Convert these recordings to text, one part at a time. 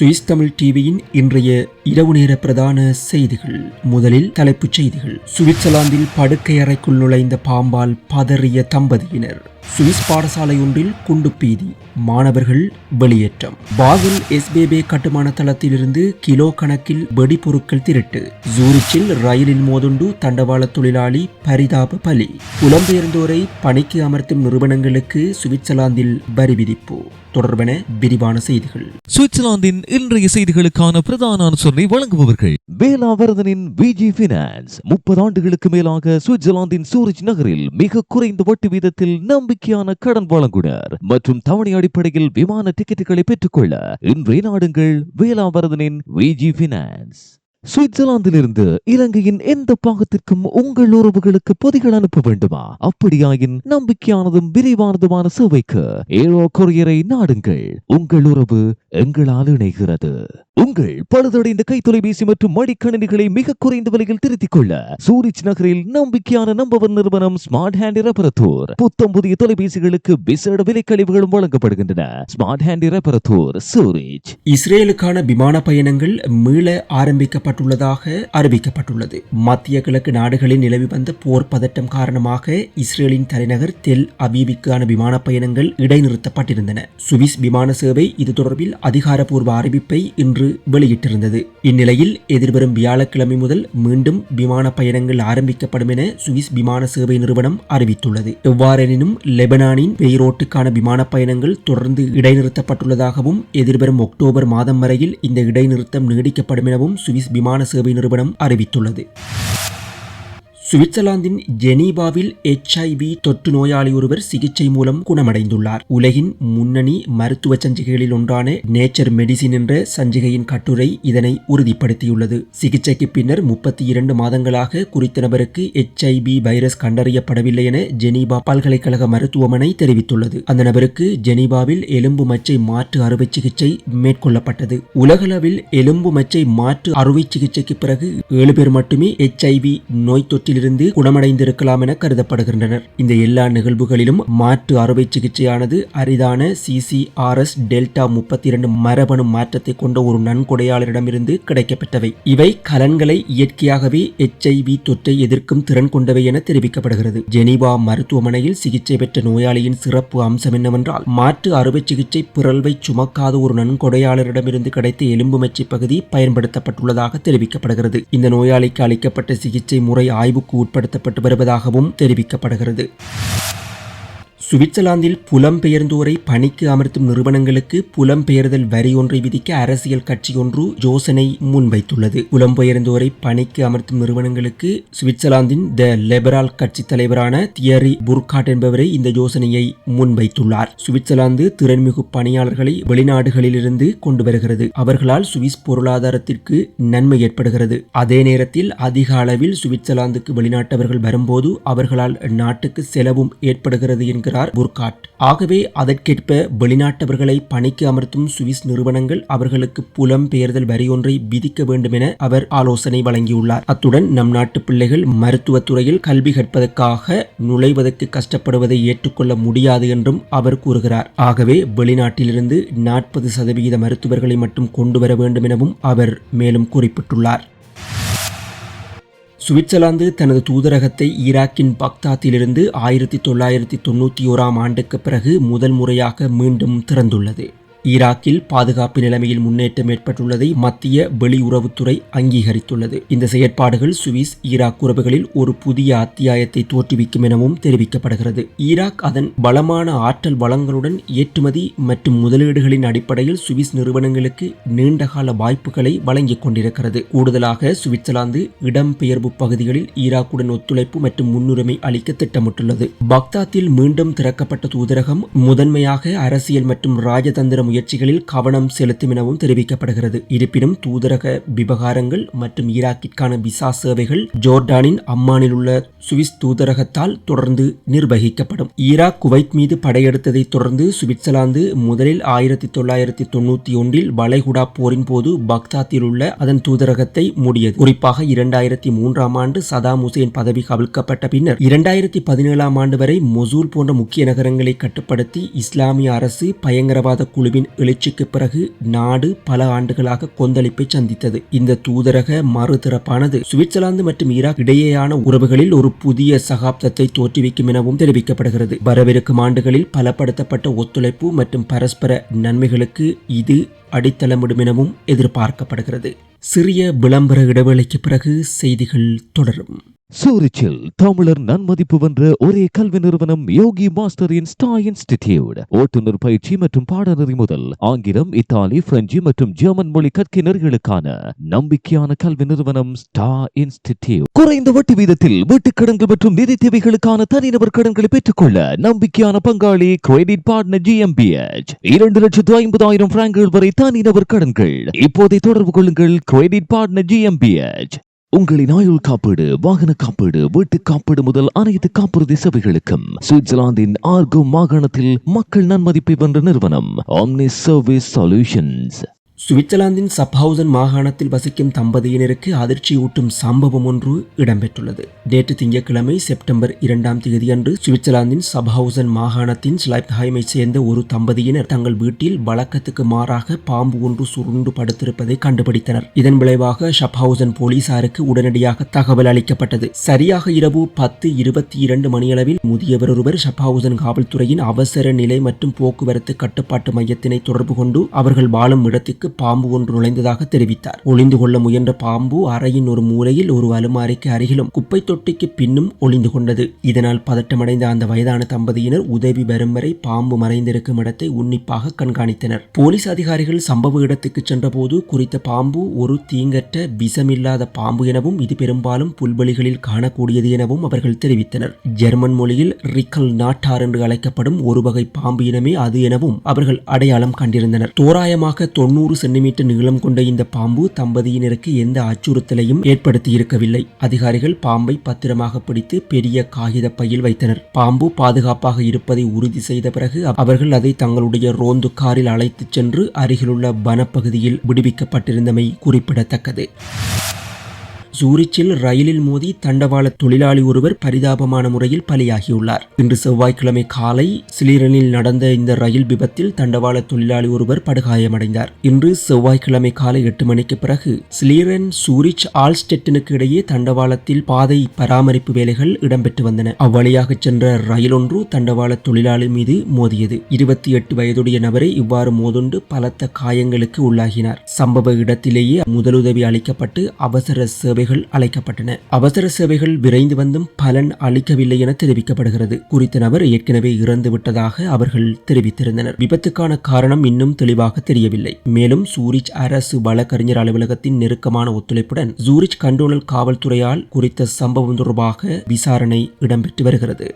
Swiss Tamil டிவியின் இன்றைய இரவு நேர பிரதான செய்திகள். முதலில் தலைப்புச் செய்திகள். சுவிட்சர்லாந்தில் படுக்கை அறைக்குள் நுழைந்த பாம்பால் பதறிய தம்பதியினர். சுவிஸ் பாடசாலை ஒன்றில் குண்டு பீதி. மாணவர்கள் வெளியேற்றம். பாகுல் எஸ்பேபே கட்டுமான தளத்திலிருந்து கிலோ கணக்கில் வெடிபொருட்கள் திருட்டு. ஜூரிச்சில் ரயிலில் மோதுண்டு தண்டவாள தொழிலாளி பரிதாப பலி. புலம்பெயர்ந்தோரை பணிக்கு அமர்த்தும் நிறுவனங்களுக்கு சுவிட்சர்லாந்தில் வரி விதிப்பு. தொடர்பென விரிவான செய்திகள். சுவிட்சர்லாந்தின் இன்றைய செய்திகளுக்கான பிரதான அனுசரணை வழங்குபவர்கள். வேளாவரதனின் விஜி பினான்ஸ் முப்பது ஆண்டுகளுக்கு மேலாக சுவிட்சர்லாந்தின் சூரிச் நகரில் மிக குறைந்த வட்டி வீதத்தில் நம்பிக்கையான கடன் வழங்குனர். மற்றும் தவணை அடிப்படையில் விமான டிக்கெட்டுகளை பெற்றுக்கொள்ள இன்றைய நாடுங்கள் வேளாவரதனின் விஜி பினான்ஸ் சுவிட்சர்லாந்திலிருந்து இலங்கையின் எந்த பாகத்திற்கும் உங்கள் உறவுகளுக்கு பொதிகள் அனுப்ப வேண்டுமா? அப்படியாயின் நம்பிக்கையானதும் விரிவானதுமான சேவைக்கு ஏரோ கொரியரை நாடுங்கள். உங்கள் உறவு எங்களால் இணைகிறது. உங்கள் பழுதடைந்த கை தொலைபேசி மற்றும் மடிக்கணினிகளை மிக குறைந்த விலையில் திருத்திக் கொள்ள சூரிச் நகரில் நம்பிக்கையான நம்பவர் நிறுவனம் ஸ்மார்ட் ஹேண்ட் ரெபரத்தூர் புத்தம் புதிய தொலைபேசிகளுக்கு விசேட விலைக்கழிவுகளும் வழங்கப்படுகின்றன. ஸ்மார்ட் ஹேண்ட் ரெபரத்தூர் சூரிச் இஸ்ரேலுக்கான விமான பயணங்கள் மீள ஏற்பட்டுள்ளதாக அறிவிக்கப்பட்டுள்ளது. மத்திய கிழக்கு நாடுகளில் நிலவி வந்த போர் பதட்டம் காரணமாக இஸ்ரேலின் தலைநகர் தெல் அபீபிக்கான விமான பயணங்கள் இடைநிறுத்தப்பட்டிருந்தன. சுவிஸ் விமான சேவை இது தொடர்பில் அதிகாரப்பூர்வ அறிவிப்பை இன்று வெளியிட்டிருந்தது. இந்நிலையில் எதிர்வரும் வியாழக்கிழமை முதல் மீண்டும் விமான பயணங்கள் ஆரம்பிக்கப்படும் என சுவிஸ் விமான சேவை நிறுவனம் அறிவித்துள்ளது. எவ்வாறெனினும் லெபனானின் பெய்ரோட்டுக்கான விமான பயணங்கள் தொடர்ந்து இடைநிறுத்தப்பட்டுள்ளதாகவும் எதிர்வரும் அக்டோபர் மாதம் வரையில் இந்த இடைநிறுத்தம் நீடிக்கப்படும் எனவும் சுவிஸ் விமான சேவை நிறுவனம் அறிவித்துள்ளது. சுவிட்சர்லாந்தின் ஜெனீவாவில் எச்ஐவி தொற்று நோயாளி ஒருவர் சிகிச்சை மூலம் குணமடைந்துள்ளார். உலகின் முன்னணி மருத்துவ சஞ்சிகைகளில் ஒன்றான நேச்சர் மெடிசின் என்ற சஞ்சிகையின் கட்டுரை இதனை உறுதிப்படுத்தியுள்ளது. சிகிச்சைக்கு பின்னர் முப்பத்தி இரண்டு மாதங்களாக குறித்த நபருக்கு எச்ஐவி வைரஸ் கண்டறியப்படவில்லை என ஜெனீவா பல்கலைக்கழக மருத்துவமனை தெரிவித்துள்ளது. அந்த நபருக்கு ஜெனீவாவில் எலும்பு மச்சை மாற்று அறுவை சிகிச்சை மேற்கொள்ளப்பட்டது. உலகளவில் எலும்பு மச்சை மாற்று அறுவை சிகிச்சைக்கு பிறகு ஏழு பேர் மட்டுமே எச்ஐவி நோய் தொற்றில் இருந்து குணமடைந்திருக்கலாம் என கருதப்படுகின்றனர். இந்த எல்லா நிகழ்வுகளிலும் மாற்று அறுவை சிகிச்சையானது அரிதான சிசிஆர்எஸ் டெல்டா முப்பத்தி இரண்டு மரபணு மாற்றத்தை கொண்ட ஒரு நன்கொடையாளரிடமிருந்து கிடைக்கப்பட்டவை இவை கலன்களை இயற்கையாகவே எச்ஐவி தொற்றை எதிர்க்கும் திறன் கொண்டவை என தெரிவிக்கப்படுகிறது. ஜெனீவா மருத்துவமனையில் சிகிச்சை பெற்ற நோயாளியின் சிறப்பு அம்சம் என்னவென்றால் மாற்று அறுவை சிகிச்சை பிறழ்வை சுமக்காத ஒரு நன்கொடையாளரிடமிருந்து கிடைத்த எலும்புமச்சி பகுதி பயன்படுத்தப்பட்டுள்ளதாக தெரிவிக்கப்படுகிறது. இந்த நோயாளிக்கு அளிக்கப்பட்ட சிகிச்சை முறை ஆய்வுக்கு உட்படுத்தப்பட்டு வருவதாகவும் தெரிவிக்கப்படுகிறது. சுவிட்சர்லாந்தில் புலம்பெயர்ந்தோரை பணிக்கு அமர்த்தும் நிறுவனங்களுக்கு புலம்பெயர்தல் வரி ஒன்றை விதிக்க அரசியல் கட்சி ஒன்று யோசனை முன்வைத்துள்ளது. புலம்பெயர்ந்தோரை பணிக்கு அமர்த்தும் நிறுவனங்களுக்கு சுவிட்சர்லாந்தின் த லெபரால் கட்சி தலைவரான தியரி புர்காட் என்பவரை இந்த யோசனையை முன்வைத்துள்ளார். சுவிட்சர்லாந்து திறன்மிகு பணியாளர்களை வெளிநாடுகளிலிருந்து கொண்டு வருகிறது அவர்களால் சுவிஸ் பொருளாதாரத்திற்கு நன்மை ஏற்படுகிறது. அதே நேரத்தில் அதிக அளவில் சுவிட்சர்லாந்துக்கு வெளிநாட்டவர்கள் வரும்போது அவர்களால் நாட்டுக்கு செலவும் ஏற்படுகிறது என்கிறார் புர்காட். ஆகவே அதற்கேற்ப வெளிநாட்டவர்களை பணிக்கு அமர்த்தும் சுவிஸ் நிறுவனங்கள் அவர்களுக்கு புலம்பெயர்தல் வரி ஒன்றை விதிக்க வேண்டும் என அவர் ஆலோசனை வழங்கியுள்ளார். அத்துடன் நம் நாட்டு பிள்ளைகள் மருத்துவத்துறையில் கல்வி கற்பதற்காக நுழைவதற்கு கஷ்டப்படுவதை ஏற்றுக்கொள்ள முடியாது என்றும் அவர் கூறுகிறார். ஆகவே வெளிநாட்டிலிருந்து நாற்பது சதவிகித மருத்துவர்களை மட்டும் கொண்டு வர வேண்டும் எனவும் அவர் மேலும் குறிப்பிட்டுள்ளார். சுவிட்சர்லாந்து தனது தூதரகத்தை ஈராக்கின் பக்தாத்திலிருந்து ஆயிரத்தி தொள்ளாயிரத்தி தொண்ணூற்றி ஓராம் ஆண்டுக்கு பிறகு முதல் முறையாக மீண்டும் திறந்துள்ளது. ஈராக்கில் பாதுகாப்பு நிலைமையில் முன்னேற்றம் ஏற்பட்டுள்ளதை மத்திய வெளியுறவுத்துறை அங்கீகரித்துள்ளது. இந்த செயற்பாடுகள் சுவிஸ் ஈராக் உறவுகளில் ஒரு புதிய அத்தியாயத்தை தோற்றுவிக்கும் எனவும் தெரிவிக்கப்படுகிறது. ஈராக் அதன் பலமான ஆற்றல் வளங்களுடன் ஏற்றுமதி மற்றும் முதலீடுகளின் அடிப்படையில் சுவிஸ் நிறுவனங்களுக்கு நீண்டகால வாய்ப்புகளை வழங்கிக் கொண்டிருக்கிறது. கூடுதலாக சுவிட்சர்லாந்து இடம்பெயர்வு பகுதிகளில் ஈராக்குடன் ஒத்துழைப்பு மற்றும் முன்னுரிமை அளிக்க திட்டமிட்டுள்ளது. பக்தாத்தில் மீண்டும் திறக்கப்பட்ட தூதரகம் முதன்மையாக அரசியல் மற்றும் ராஜதந்திர முயற்சிகளில் கவனம் செலுத்தும் எனவும் தெரிவிக்கப்படுகிறது. இருப்பினும் தூதரக விவகாரங்கள் மற்றும் ஈராக்கிற்கான விசா சேவைகள் ஜோர்டானின் அம்மானில் உள்ள சுவிஸ் தூதரகத்தால் தொடர்ந்து நிர்வகிக்கப்படும். ஈராக் குவைத் மீது படையெடுத்ததை தொடர்ந்து சுவிட்சர்லாந்து முதலில் ஆயிரத்தி தொள்ளாயிரத்தி தொண்ணூத்தி ஒன்றில் வளைகுடா போரின் போது பக்தாத்தில் உள்ள அதன் தூதரகத்தை மூடியது. குறிப்பாக இரண்டாயிரத்தி மூன்றாம் ஆண்டு சதாம் ஹுசேன் பதவி கவிழ்க்கப்பட்ட பின்னர் இரண்டாயிரத்தி பதினேழாம் ஆண்டு வரை மொசூல் போன்ற முக்கிய நகரங்களை கட்டுப்படுத்தி இஸ்லாமிய அரசு பயங்கரவாத குழுவின் இந்தியாவின் எழுச்சிக்கு பிறகு நாடு பல ஆண்டுகளாக கொந்தளிப்பை சந்தித்தது. இந்த தூதரக மறுதிறப்பானது சுவிட்சர்லாந்து மற்றும் ஈராக் இடையேயான உறவுகளில் ஒரு புதிய சகாப்தத்தை தோற்றுவிக்கும் எனவும் தெரிவிக்கப்படுகிறது. வரவிருக்கும் ஆண்டுகளில் பலப்படுத்தப்பட்ட ஒத்துழைப்பு மற்றும் பரஸ்பர நன்மைகளுக்கு இது அடித்தளமிடும் எனவும் எதிர்பார்க்கப்படுகிறது. சிறிய விளம்பர இடைவேளைக்கு பிறகு செய்திகள் தொடரும். சூரிச்சில் தமிழர் நன்மதிப்பு வென்ற ஒரே கல்வி நிறுவனம் யோகி மாஸ்டர் இன் ஸ்டா இன்ஸ்டிடியூட். ஓட்டுநர் பயிற்சி மற்றும் பாடநெறி முதல் ஆங்கிலம் இத்தாலி பிரெஞ்சு மற்றும் ஜெர்மன் மொழி கற்கினர்களுக்கான நம்பிக்கையான கல்வி நிறுவனம் ஸ்டா இன்ஸ்டிடியூட். குறைந்த வட்டி வீதத்தில் வீட்டுக் கடன்கள் மற்றும் நிதி தேவைகளுக்கான தனிநபர் கடன்களை பெற்றுக்கொள்ள நம்பிக்கையான பங்காளி கிரெடிட் பார்ட்னர் ஜிஎம்பிஎச் இரண்டு லட்சத்து ஐம்பதாயிரம் பிராங்குகள் வரை தனிநபர் கடன்கள். இப்போதை தொடர்பு கொள்ளுங்கள் கிரெடிட் பார்ட்னர் ஜிஎம்பிஎச் உங்களின் ஆயுள் காப்பீடு வாகன காப்பீடு வீட்டு காப்பீடு முதல் அனைத்து காப்புறுதி சேவைகளுக்கும் சுவிட்சர்லாந்தின் ஆர்கோ மாகாணத்தில் மக்கள் நன்மதிப்பை வென்ற நிறுவனம் ஆம்னி சர்வீஸ் சொல்யூஷன்ஸ் சுவிட்சர்லாந்தின் சப்ஹவுசன் மாகாணத்தில் வசிக்கும் தம்பதியினருக்கு அதிர்ச்சியூட்டும் சம்பவம் ஒன்று இடம்பெற்றுள்ளது. நேற்று திங்கட்கிழமை செப்டம்பர் இரண்டாம் தேதியன்று சுவிட்சர்லாந்தின் சப்ஹவுசன் மாகாணத்தின் ஸ்லைப்ஹாய்மை சேர்ந்த ஒரு தம்பதியினர் தங்கள் வீட்டில் வழக்கத்துக்கு மாறாக பாம்பு ஒன்று சுருண்டு படுத்திருப்பதை கண்டுபிடித்தனர். இதன் விளைவாக ஷப்ஹவுசன் போலீசாருக்கு உடனடியாக தகவல் அளிக்கப்பட்டது. சரியாக இரவு பத்து இருபத்தி இரண்டு மணியளவில் முதியவர் ஒருவர் ஷப்ஹவுசன் காவல்துறையின் அவசர நிலை மற்றும் போக்குவரத்து கட்டுப்பாட்டு மையத்தினை தொடர்பு கொண்டு அவர்கள் வாழும் இடத்துக்கு பாம்பு ஒன்று நுழைந்ததாக தெரிவித்தார். ஒளிந்து கொள்ள முயன்ற பாம்பு அறையின் ஒரு மூலையில் ஒரு அலுமாரிக்கு அருகிலும் குப்பை தொட்டிக்கு பின்னும் ஒளிந்து கொண்டது. இதனால் பதட்டமடைந்த அந்த வயதான தம்பதியினர் உதவி வரும் வரை பாம்பு மறைந்திருக்கும் இடத்தை உன்னிப்பாக கண்காணித்தனர். போலீஸ் அதிகாரிகள் சம்பவ இடத்துக்கு சென்றபோது குறித்த பாம்பு ஒரு தீங்கற்ற விஷமில்லாத பாம்பு எனவும் இது பெரும்பாலும் புல்வெளிகளில் காணக்கூடியது எனவும் அவர்கள் தெரிவித்தனர். ஜெர்மன் மொழியில் ரிக்கல் நாட்டார் என்று அழைக்கப்படும் ஒரு வகை பாம்பு இனமே அது எனவும் அவர்கள் அடையாளம் கண்டிருந்தனர். தோராயமாக தொண்ணூறு சென்டிமீட்டர் நீளம் கொண்ட இந்த பாம்பு தம்பதியினருக்கு எந்த அச்சுறுத்தலையும் ஏற்படுத்தி இருக்கவில்லை அதிகாரிகள் பாம்பை பத்திரமாக பிடித்து பெரிய காகித பையில் வைத்தனர். பாம்பு பாதுகாப்பாக இருப்பதை உறுதி செய்த பிறகு அவர்கள் அதை தங்களுடைய ரோந்து காரில் அழைத்துச் சென்று அருகிலுள்ள வனப்பகுதியில் விடுவிக்கப்பட்டிருந்தமை குறிப்பிடத்தக்கது. சூரிச்சில் ரயிலில் மோதி தண்டவாள தொழிலாளி ஒருவர் பரிதாபமான முறையில் பலியாகியுள்ளார். இன்று செவ்வாய்க்கிழமை காலை சிலிரனில் நடந்த இந்த ரயில் விபத்தில் தண்டவாள தொழிலாளி ஒருவர் படுகாயமடைந்தார். இன்று செவ்வாய்க்கிழமை காலை எட்டு மணிக்கு பிறகு சிலிரன் சூரிச் ஆல்ஸ்டெட்டனுக்கு இடையே தண்டவாளத்தில் பாதை பராமரிப்பு வேலைகள் இடம்பெற்று வந்தன. அவ்வழியாக சென்ற ரயில் ஒன்று தண்டவாள தொழிலாளி மீது மோதியது. இருபத்தி எட்டு வயதுடைய நபரை இவ்வாறு மோதுண்டு பலத்த காயங்களுக்கு உள்ளாகினார். சம்பவ இடத்திலேயே முதலுதவி அளிக்கப்பட்டு அவசர சேவைகள் அழைக்கப்பட்டன. அவசர சேவைகள் விரைந்து வந்தும் பலன் அளிக்கவில்லை என தெரிவிக்கப்படுகிறது. குறித்த நபர் ஏற்கனவே இறந்து விட்டதாக அவர்கள் தெரிவித்திருந்தனர். விபத்துக்கான காரணம் இன்னும் தெளிவாக தெரியவில்லை. மேலும் சூரிச் அரசு வழக்கறிஞர் அலுவலகத்தின் நெருக்கமான ஒத்துழைப்புடன் சூரிச் கண்டோனல் காவல்துறையால் குறித்த சம்பவம் தொடர்பாக விசாரணை இடம்பெற்று வருகிறது.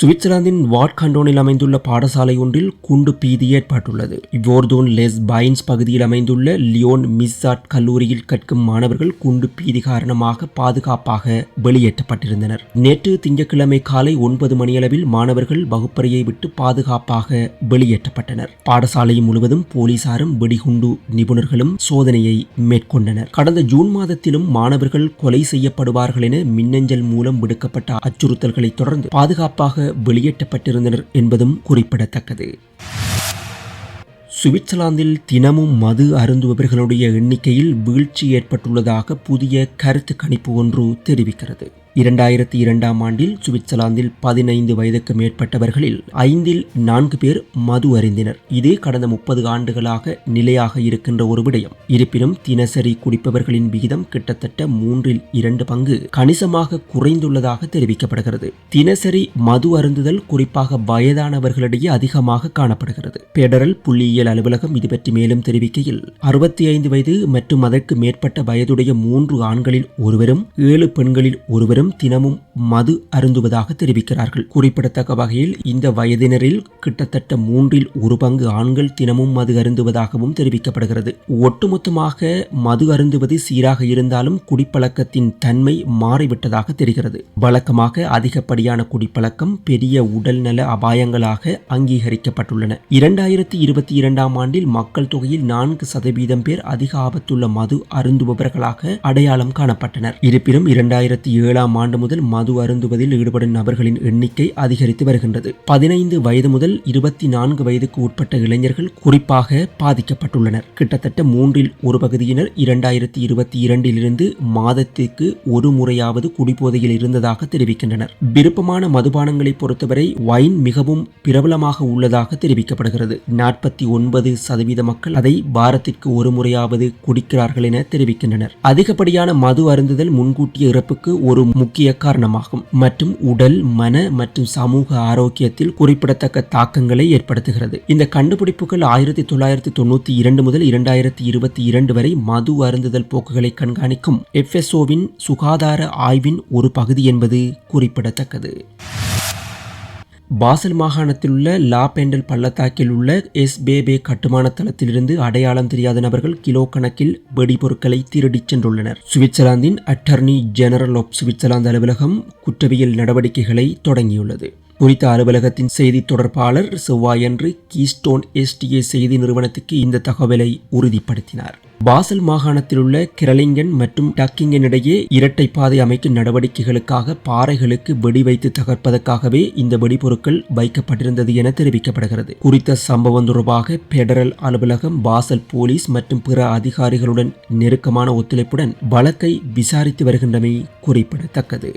சுவிட்சர்லாந்தின் வாட் கண்டோனில் அமைந்துள்ள பாடசாலை ஒன்றில் குண்டு பீதி ஏற்பட்டுள்ளது. வோர்தோன் லெஸ் பைன்ஸ் பகுதியில் அமைந்துள்ள லியோன் மிஸ்ஸாட் கல்லூரியில் கற்கும் மாணவர்கள் குண்டு பீதி காரணமாக பாதுகாப்பாக வெளியேற்றப்பட்டிருந்தனர். நேற்று திங்கட்கிழமை காலை ஒன்பது மணியளவில் மாணவர்கள் வகுப்பறையை விட்டு பாதுகாப்பாக வெளியேற்றப்பட்டனர். பாடசாலை முழுவதும் போலீசாரும் வெடிகுண்டு நிபுணர்களும் சோதனையை மேற்கொண்டனர். கடந்த ஜூன் மாதத்திலும் மாணவர்கள் கொலை செய்யப்படுவார்கள் என மின்னஞ்சல் மூலம் விடுக்கப்பட்ட அச்சுறுத்தல்களை தொடர்ந்து பாதுகாப்பாக வெளியேற்றப்பட்டிருந்தனர் என்பதும் குறிப்பிடத்தக்கது. சுவிட்சர்லாந்தில் தினமும் மது அருந்துபவர்களுடைய எண்ணிக்கையில் வீழ்ச்சி ஏற்பட்டுள்ளதாக புதிய கருத்து கணிப்பு ஒன்று தெரிவிக்கிறது. இரண்டாயிரத்தி இரண்டாம் ஆண்டில் சுவிட்சர்லாந்தில் பதினைந்து வயதுக்கு மேற்பட்டவர்களில் ஐந்தில் நான்கு பேர் மது அறிந்தனர் இது கடந்த முப்பது ஆண்டுகளாக நிலையாக இருக்கின்ற ஒரு விடயம். இருப்பினும் தினசரி குடிப்பவர்களின் விகிதம் கிட்டத்தட்ட மூன்றில் இரண்டு பங்கு கணிசமாக குறைந்துள்ளதாக தெரிவிக்கப்படுகிறது. தினசரி மது அருந்துதல் குறிப்பாக வயதானவர்களிடையே அதிகமாக காணப்படுகிறது. பெடரல் புள்ளியியல் அலுவலகம் இது பற்றி மேலும் தெரிவிக்கையில் அறுபத்தி ஐந்து வயது மற்றும் அதற்கு மேற்பட்ட வயதுடைய மூன்று ஆண்களில் ஒருவரும் ஏழு பெண்களில் ஒருவரும் தினமும் மது அருந்துவதாக தெரிவிக்கிறார்கள். குறிப்பிடத்தக்க வகையில் இந்த வயதினரில் கிட்டத்தட்ட மூன்றில் ஒரு பங்கு ஆண்கள் தினமும் மது அருந்துவதாகவும் தெரிவிக்கப்படுகிறது. ஒட்டுமொத்தமாக மது அருந்துவது சீராக இருந்தாலும் குடிப்பழக்கத்தின் தன்மை மாறிவிட்டதாக தெரிகிறது. வழக்கமாக அதிகப்படியான குடிப்பழக்கம் பெரிய உடல்நல அபாயங்களாக அங்கீகரிக்கப்பட்டுள்ளன. இரண்டாயிரத்தி இருபத்தி இரண்டாம் ஆண்டில் மக்கள் தொகையில் நான்கு சதவீதம் பேர் அதிக ஆபத்துள்ள மது அருந்துபவர்களாக அடையாளம் காணப்பட்டனர். இருப்பினும் இரண்டாயிரத்தி ஏழாம் ஒன்பதாம் ஆண்டு முதல் மது அருந்துவதில் ஈடுபடும் நபர்களின் எண்ணிக்கை அதிகரித்து வருகின்றது. பதினைந்து வயது முதல் இருபத்தி நான்கு வயதுக்கு உட்பட்ட இளைஞர்கள் குறிப்பாக பாதிக்கப்பட்டுள்ளனர். கிட்டத்தட்ட மூன்றில் ஒரு பகுதியினர் இரண்டாயிரத்தி இருபத்தி இரண்டிலிருந்து மாதத்திற்கு ஒரு முறையாவது குடிபோதையில் இருந்ததாக தெரிவிக்கின்றனர். விருப்பமான மதுபானங்களை பொறுத்தவரை வைன் மிகவும் பிரபலமாக உள்ளதாக தெரிவிக்கப்படுகிறது. நாற்பத்தி ஒன்பது சதவீத மக்கள் அதை வாரத்திற்கு ஒரு முறையாவது குடிக்கிறார்கள் என தெரிவிக்கின்றனர். அதிகப்படியான மது அருந்துதல் முன்கூட்டிய இறப்புக்கு ஒரு முக்கிய காரணமாகும். மற்றும் உடல் மன மற்றும் சமூக ஆரோக்கியத்தில் குறிப்பிடத்தக்க தாக்கங்களை ஏற்படுத்துகிறது. இந்த கண்டுபிடிப்புகள் ஆயிரத்தி தொள்ளாயிரத்தி தொண்ணூத்தி இரண்டு முதல் இரண்டாயிரத்தி இருபத்தி இரண்டு வரை மது அருந்துதல் போக்குகளை கண்காணிக்கும் எஃப்எஸ்ஓவின் சுகாதார ஆய்வின் ஒரு பகுதி என்பது குறிப்பிடத்தக்கது. பாசல் மாகாணத்தில் உள்ள லா பெண்டல் பள்ளத்தாக்கில் உள்ள எஸ் பேபே கட்டுமான தளத்திலிருந்து அடையாளம் தெரியாத நபர்கள் கிலோ கணக்கில் வெடிபொருட்களை திருடிச் சென்றுள்ளனர். சுவிட்சர்லாந்தின் அட்டர்னி ஜெனரல் ஆஃப் சுவிட்சர்லாந்து அலுவலகம் குற்றவியல் நடவடிக்கைகளை தொடங்கியுள்ளது. குறித்த அலுவலகத்தின் செய்தி தொடர்பாளர் செவ்வாயன்று கீஸ்டோன் எஸ்டிஏ செய்தி நிறுவனத்துக்கு இந்த தகவலை உறுதிப்படுத்தினார். பாசல் மாகாணத்தில் உள்ள கிரலிங்கன் மற்றும் டக்கிங்கன் இடையே இரட்டை பாதை அமைக்கும் நடவடிக்கைகளுக்காக பாறைகளுக்கு வெடி வைத்து தகர்ப்பதற்காகவே இந்த வெடிபொருட்கள் வைக்கப்பட்டிருந்தது என தெரிவிக்கப்படுகிறது. குறித்த சம்பவம் தொடர்பாக பெடரல் அலுவலகம் பாசல் போலீஸ் மற்றும் பிற அதிகாரிகளுடன் நெருக்கமான ஒத்துழைப்புடன் வழக்கை விசாரித்து வருகின்றமை குறிப்பிடத்தக்கது.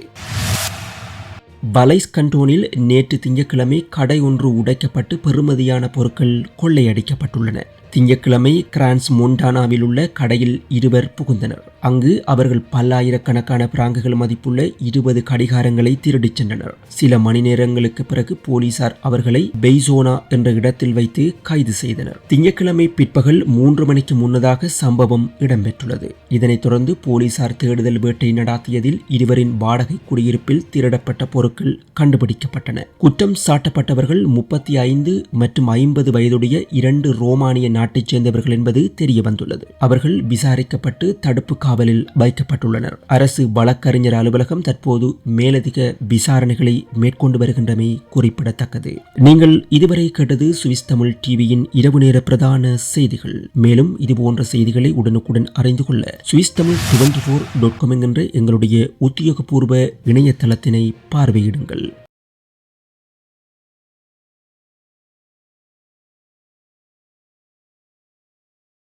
பலைஸ் கண்டோனில் நேற்று திங்கட்கிழமை கடை ஒன்று உடைக்கப்பட்டு பெறுமதியான பொருட்கள் கொள்ளையடிக்கப்பட்டுள்ளன. திங்கட்கிழமை கிரான்ஸ் மொண்டானாவில் உள்ள கடையில் இருவர் புகுந்தனர். அங்கு அவர்கள் பல்லாயிரக்கணக்கான பிராங்குகள் மதிப்புள்ள இருபது கடிகாரங்களை திருடிச் சென்றனர். சில மணி நேரங்களுக்கு பிறகு போலீசார் அவர்களை பெய்சோனா என்ற இடத்தில் வைத்து கைது செய்தனர். திங்கட்கிழமை பிற்பகல் மூன்று மணிக்கு முன்னதாக சம்பவம் இடம்பெற்றுள்ளது. இதனைத் தொடர்ந்து போலீசார் தேடுதல் வேட்டை நடாத்தியதில் இருவரின் வாடகை குடியிருப்பில் திருடப்பட்ட பொருட்கள் கண்டுபிடிக்கப்பட்டன. குற்றம் சாட்டப்பட்டவர்கள் முப்பத்தி ஐந்து மற்றும் ஐம்பது வயதுடைய இரண்டு ரோமானிய நாட்டைச் சேர்ந்தவர்கள் என்பது தெரிய வந்துள்ளது அவர்கள் விசாரிக்கப்பட்டு தடுப்பு காவலில் வைக்கப்பட்டுள்ளனர். அரசு வழக்கறிஞர் அலுவலகம் தற்போது மேலதிக விசாரணைகளை மேற்கொண்டு வருகின்றமை குறிப்பிடத்தக்கது. நீங்கள் இதுவரை கேட்டது சுவிஸ் தமிழ் டிவியின் இரவு நேர பிரதான செய்திகள். மேலும் இதுபோன்ற செய்திகளை உடனுக்குடன் அறிந்து கொள்ள Swiss Tamil twenty four dot com என்கின்ற எங்களுடைய உத்தியோகபூர்வ இணையதளத்தினை பார்வையிடுங்கள்.